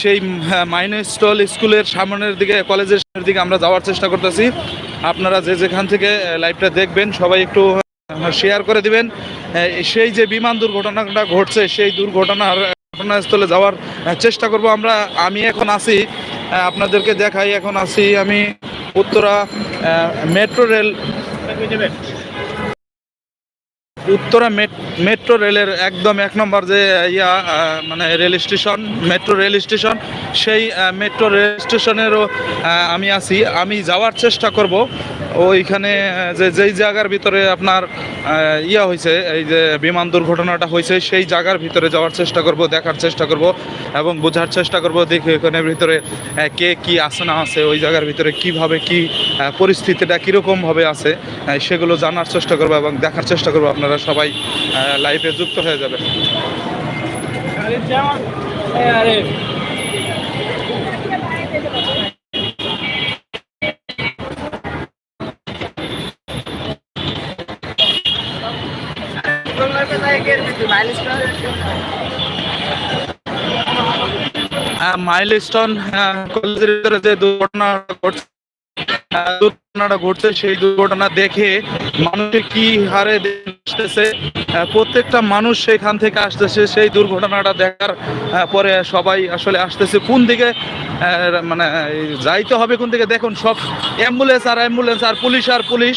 সেই মাইনস্টল স্কুলের সামনের দিকে কলেজের দিকে আমরা যাওয়ার চেষ্টা করতেছি। আপনারা যে যেখান থেকে লাইভটা দেখবেন সবাই একটু শেয়ার করে দিবেন। সেই যে বিমান দুর্ঘটনাটা ঘটছে সেই দুর্ঘটনার ঘটনাস্থলে যাওয়ার চেষ্টা করব আমরা। আমি এখন আহ, আপনাদেরকে দেখাই। এখন আছি আমি Uttara metro rail Uttara metro রেলের একদম এক নম্বর যে ইয়া মানে rail station, metro rail station, সেই মেট্রো রেল স্টেশনেরও আমি আছি। আমি যাওয়ার চেষ্টা করব। ওইখানে যে, যেই জায়গার ভিতরে আপনার ইয়া হয়েছে এই যে বিমান দুর্ঘটনাটা হয়েছে সেই জায়গার ভিতরে যাওয়ার চেষ্টা করব, দেখার চেষ্টা করব এবং বোঝার চেষ্টা করব, দেখি এখানে ভিতরে কে কি আছে, না আছে, ওই জায়গার ভিতরে কীভাবে কি পরিস্থিতিটা কীরকমভাবে আছে সেগুলো জানার চেষ্টা করব এবং দেখার চেষ্টা করব, আপনারা সবাই লাইফে যুক্ত হয়ে যাবেন। মাইলস্টোন কলেজের ভিতরে যে দুর্ঘটনা ঘটছে দুর্ঘটনাটা ঘটছে, সেই দুর্ঘটনা দেখে মানুষের কি হারে আসতেছে প্রত্যেকটা মানুষ সেখান থেকে আসতেছে, সেই দুর্ঘটনাটা দেখার পরে সবাই আসলে আসতেছে। কোন দিকে মানে যাইতে হবে কোন দিকে? দেখুন, সব অ্যাম্বুলেন্স আর অ্যাম্বুলেন্স আর পুলিশ আর পুলিশ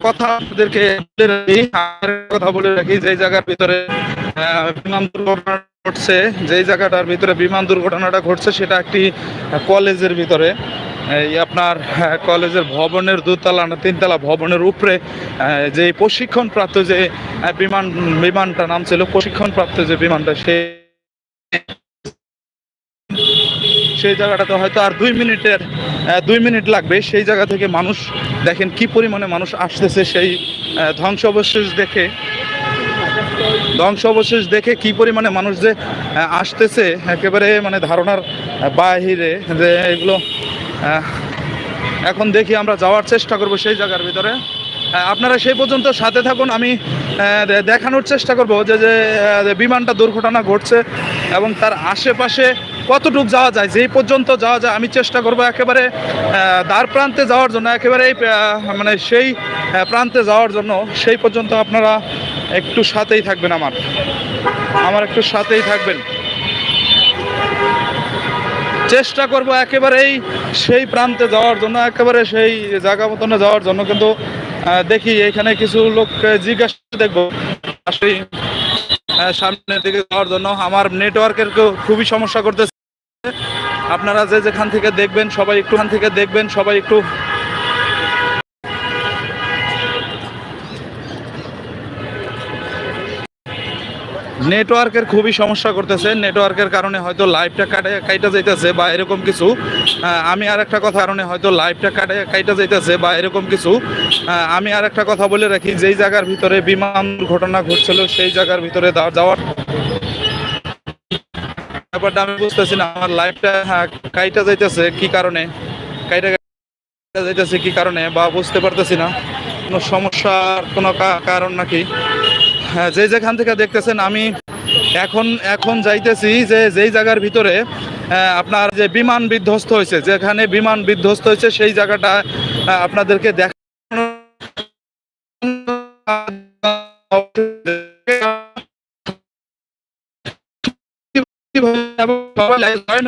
কথা আপনাদেরকে বলে রাখি কথা বলে রাখি যে জায়গার ভিতরে বিমান দুর্ঘটনা ঘটছে যেই জায়গাটার ভিতরে বিমান দুর্ঘটনাটা ঘটছে সেটা একটি কলেজের ভিতরে। এই আপনার আহ, কলেজের ভবনের দুতলা না তিনতলা ভবনের উপরে যে প্রশিক্ষণ প্রাপ্ত যে বিমান বিমানটা নাম ছিল প্রশিক্ষণ প্রাপ্ত যে বিমানটা সে সেই জায়গাটাতে হয়তো আর দুই মিনিটের দুই মিনিট লাগবে। সেই জায়গা থেকে মানুষ দেখেন কি পরিমাণে মানুষ আসতেছে সেই ধ্বংসাবশেষ দেখে। ধ্বংসাবশেষ দেখে কি পরিমাণে মানুষ যে আসতেছে, একেবারে মানে ধারণার বাহিরে যে এগুলো এখন দেখি আমরা যাওয়ার চেষ্টা করব সেই জায়গার ভিতরে। আপনারা সেই পর্যন্ত সাথে থাকুন, আমি দেখানোর চেষ্টা করব যে যে বিমানটা দুর্ঘটনা ঘটছে এবং তার আশেপাশে কতটুক যাওয়া যায়? যেই পর্যন্ত যাওয়া যায়, আমি চেষ্টা করব একেবারে দ্বার প্রান্তে যাওয়ার জন্য, একেবারে মানে সেই প্রান্তে যাওয়ার জন্য, সেই পর্যন্ত আপনারা একটু সাথেই থাকবেন আমার। আমার একটু সাথেই থাকবেন। চেষ্টা করব একেবারেই সেই প্রান্তে যাওয়ার জন্য, একেবারে সেই জায়গা মতনে যাওয়ার জন্য, কিন্তু দেখি, এখানে কিছু লোক জিজ্ঞাসা দেখব আসলে সামনের দিকে যাওয়ার জন্য আমার নেটওয়ার্কের খুবই সমস্যা করতেছে। আপনারা যে যেখান থেকে দেখবেন, সবাই একটুখান থেকে দেখবেন, সবাই একটু নেটওয়ার্কের খুবই সমস্যা করতেছে। নেটওয়ার্কের কারণে হয়তো লাইভটা কাটে কাইটা যাইতেছে বা এরকম কিছু। আমি আর একটা কথা কারণে হয়তো লাইভটা কাটে কাইটা যাইতেছে বা এরকম কিছু। আমি আর একটা কথা বলে রাখি, যেই জায়গার ভিতরে বিমান ঘটনা ঘটছিল, সেই জায়গার ভিতরে যাওয়ার ব্যাপারটা আমি বুঝতেছি না। আমার লাইভটা হ্যাঁ কাইটা যাইতেছে কি কারণে? কাইটা যাইতেছে কি কারণে বা বুঝতে পারতেছি না। কোনো সমস্যার কোনো কারণ নাকি? যে যেখান থেকে দেখতেছেন, আমি এখন এখন যাইতেছি যে, যেই জায়গার ভিতরে আপনার যে বিমান বিধ্বস্ত হয়েছে, যেখানে বিমান বিধ্বস্ত হয়েছে, সেই জায়গাটা আপনাদেরকে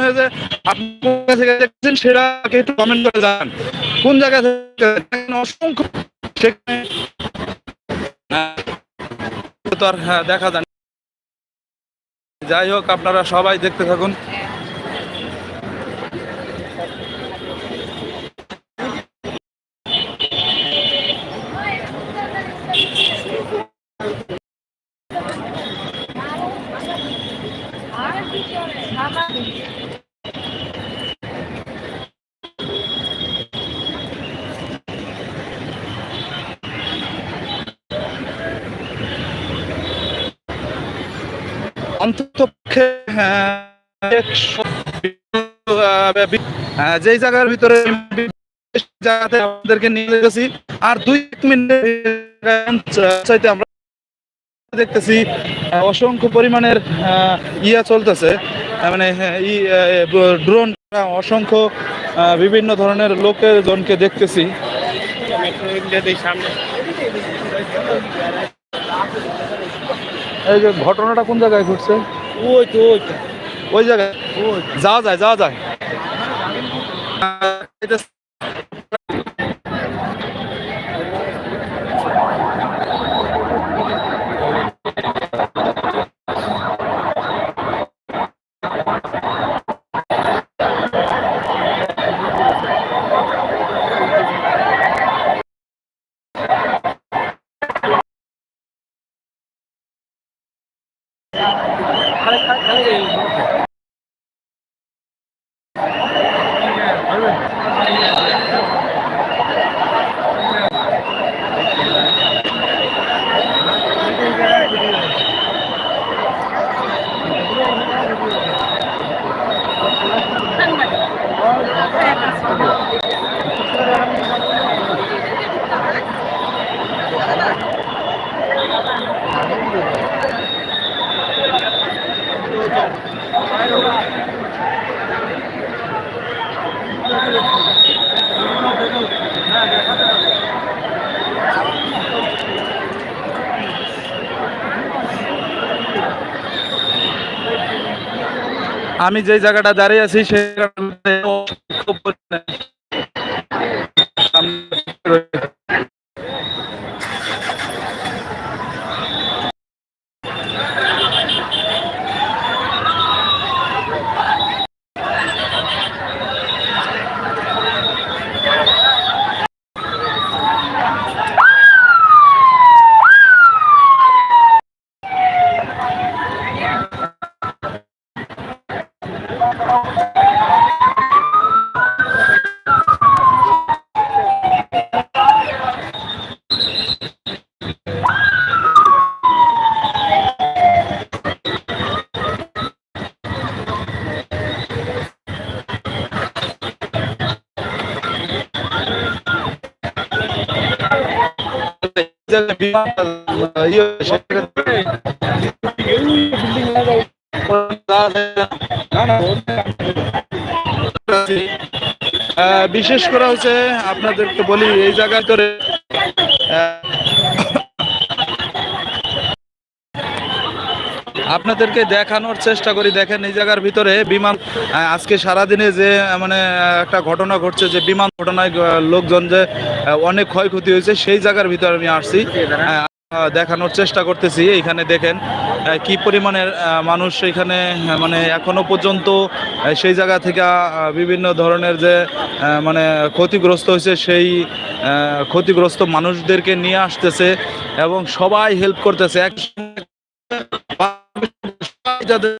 হয়ে সেটা একটু কমেন্ট করে জানান। কোন জায়গা অসংখ্য তো আর হ্যাঁ, দেখা যায় যাই হোক আপনারা সবাই দেখতে থাকুন। অন্তত পক্ষে যেই জায়গার ভিতরে জায়গাতে আমাদেরকে নিয়ে গেছি আর দুই মিনিট আমরা দেখতেছি অসংখ্য পরিমাণের ইয়া চলতেছে মানে হ্যাঁ, ই ড্রোন অসংখ্য বিভিন্ন ধরনের লোকের জনকে দেখতেছি। এই যে ঘটনাটা কোন জায়গায় ঘটছে? ওই তো ওই ওই জায়গায় যাওয়া যায় যাওয়া যায়। rồi আমি যে জায়গাটা দাঁড়িয়ে আছি সেই বিশেষ করা হচ্ছে আপনাদেরকে বলি এই জায়গায় তোরে আপনাদেরকে দেখানোর চেষ্টা করি। দেখেন এই জায়গার ভিতরে বিমান আজকে সারাদিনে যে মানে একটা ঘটনা ঘটছে যে বিমান ঘটনায় লোকজন যে অনেক ক্ষয়ক্ষতি হয়েছে, সেই জায়গার ভিতরে আমি আসছি। দেখানোর চেষ্টা করতেছি। এইখানে দেখেন কি পরিমাণের মানুষ এখানে মানে এখনও পর্যন্ত সেই জায়গা থেকে বিভিন্ন ধরনের যে মানে ক্ষতিগ্রস্ত হয়েছে, সেই ক্ষতিগ্রস্ত মানুষদেরকে নিয়ে আসতেছে এবং সবাই হেল্প করতেছে। এক যাদের